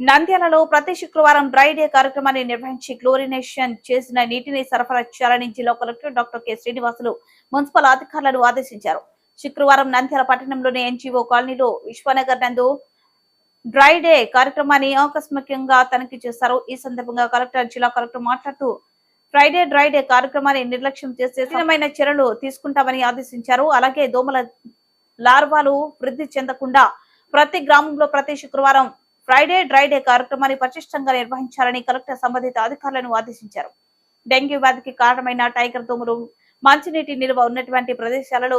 నంద్యాలలో ప్రతి శుక్రవారం డ్రై డే కార్యక్రమాన్ని నిర్వహించి క్లోరినేషన్ చేసిన నీటిని సరఫరా చేయాలని జిల్లా collector doctor K Srinivasulu municipal అధికారులను ఆదేశించారు. శుక్రవారం నంద్యాల పట్టణంలోని ఎన్జీఓ కాలనీలో విశ్వనగర్ నందు డ్రై డే కార్యక్రమాన్ని ఆకస్మికంగా తనిఖీ చేశారు. ఈ సందర్భంగా కలెక్టర్ జిల్లా కలెక్టర్ మాట్లాడుతూ ఫ్రైడే డ్రై డే కార్యక్రమాన్ని నిర్లక్ష్యం చేస్తే కఠినమైన చర్యలు తీసుకుంటామని ఆదేశించారు. అలాగే దోమల లార్వాలు వృద్ధి చెందకుండా ప్రతి గ్రామంలో ప్రతి శుక్రవారం ఫ్రైడే డ్రైడే కార్యక్రమాన్ని పటిష్టంగా నిర్వహించాలని కలెక్టర్ సంబంధిత అధికారులను ఆదేశించారు. డెంగ్యూ వ్యాధికి కారణమైన టైగర్ దోమలు మంచినీటి నిల్వ ఉన్నటువంటి ప్రదేశాలలో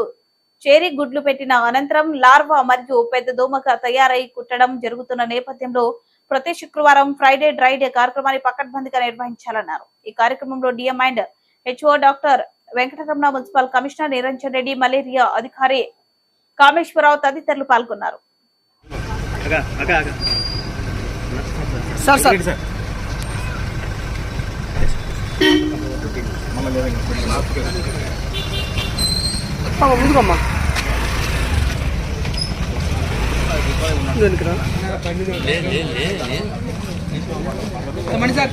చేరి గుడ్లు పెట్టిన అనంతరం లార్వా మరియు పెద్ద దోమగా తయారై కుట్టడం జరుగుతున్న నేపథ్యంలో ప్రతి శుక్రవారం ఫ్రైడే డ్రైడే కార్యక్రమాన్ని పకడ్బందీగా నిర్వహించాలన్నారు. ఈ కార్యక్రమంలో DM and HO doctor Venkataramana municipal commissioner Niranjan Reddy malaria అధికారి కామేశ్వరరావు తదితరులు పాల్గొన్నారు. Sir sir. అమ్మ, ముందుకమ్మా వెనుకరా మణి సార్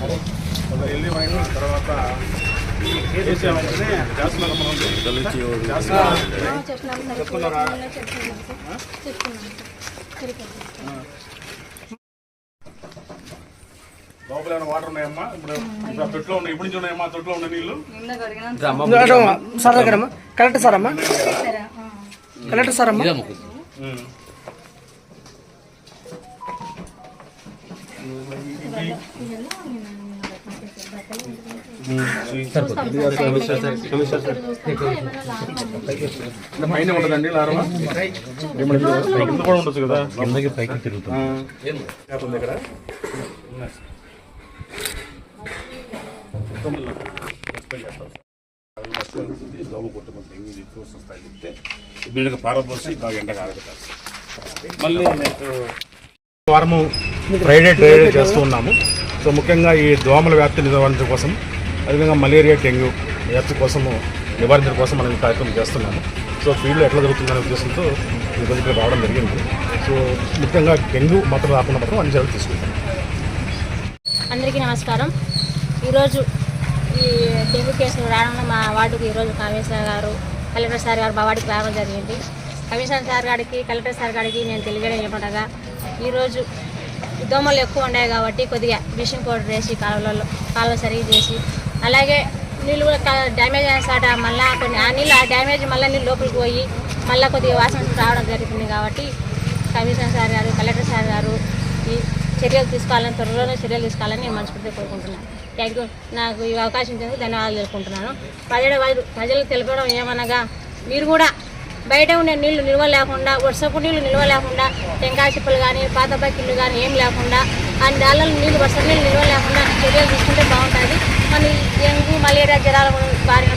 లోపల ఏమైనా వాటర్ ఉన్నాయమ్మా? ఇప్పుడు ఇప్పుడు ఆ తొట్లో ఉన్నాయి ఇప్పుడు నుంచి ఉన్నాయమ్మా? ఆ తొట్లో ఉన్న నీళ్ళు అటమ్మా, సార్ దగ్గరమ్మా కలెక్టర్ సార్ అమ్మా. కలెక్టర్ సార్ అమ్మా. ఉమ్. అంటే పైన ఉంటుందండి లారవా? ఏమంటే కింద కూడా ఉండొచ్చు కదా. కిందకి పైకి తిరుగుతుంది. దోమ కొట్టుకుని డెంగ్యూ రిపోర్ట్స్ వస్తాయి చెప్తే ఇమీడియట్గా పారబోసి బాగా ఎండ కాగలుగుతారు మళ్ళీ నెక్స్ట్ వారము ఫ్రైడే ట్రైడే చేస్తూ ఉన్నాము. సో ముఖ్యంగా ఈ దోమల వ్యాప్తి నివారించడం కోసం అదేవిధంగా మలేరియా డెంగ్యూ వ్యాప్తి కోసము నివారించడం కోసం మనం ఈ కార్యక్రమం చేస్తున్నాము. సో ఫీల్డ్లో ఎట్లా జరుగుతుందనే ఉద్దేశంతో ఈ రోజు రావడం జరిగింది. సో ముఖ్యంగా డెంగ్యూ మాత్రం రాకుండా మాత్రం అన్ని చర్యలు తీసుకుంటాం. అందరికీ నమస్కారం. ఈరోజు ఈ డెంగ్యూ కేసులు రావడంలో మా వార్డుకు ఈరోజు కమిషనర్ గారు కలెక్టర్ సార్ గారు మా వార్డుకి రావడం జరిగింది. కమిషనర్ సార్ గారికి కలెక్టర్ సార్ గారికి నేను తెలియజేయడం ఏమంటగా ఈరోజు దోమలు ఎక్కువ ఉన్నాయి కాబట్టి కొద్దిగా బ్లీచింగ్ పౌడర్ వేసి కాలువలలో కాలువ సరిగ్గా చేసి అలాగే నీళ్ళు కూడా డ్యామేజ్ అయిన సాట మళ్ళీ కొన్ని ఆ నీళ్ళు ఆ డ్యామేజ్ మళ్ళీ నీళ్ళు లోపలికి పోయి మళ్ళీ కొద్దిగా వాసన రావడం జరుగుతుంది కాబట్టి కమిషనర్ సార్ గారు కలెక్టర్ సార్ చర్యలు తీసుకోవాలని త్వరలోనే చర్యలు తీసుకోవాలని నేను మనస్ఫూర్తిగా కోరుకుంటున్నాను. థ్యాంక్ యూ నాకు ఈ అవకాశం ఇచ్చేందుకు ధన్యవాదాలు తెలుపుకుంటున్నాను. ప్రజల ప్రజలకు తెలపడం ఏమనగా మీరు కూడా బయట ఉండే నీళ్ళు నిల్వ లేకుండా వర్షపు నీళ్ళు నిల్వ లేకుండా టెంకాయ చిప్పలు కానీ పాత బకిళ్ళు కానీ ఏం లేకుండా ఆ దానిలో నీళ్ళు వర్షపు నీళ్ళు నిల్వ లేకుండా చర్యలు తీసుకుంటే బాగుంటుంది. మన డెంగ్యూ మలేరియా జ్వరాలు బారిన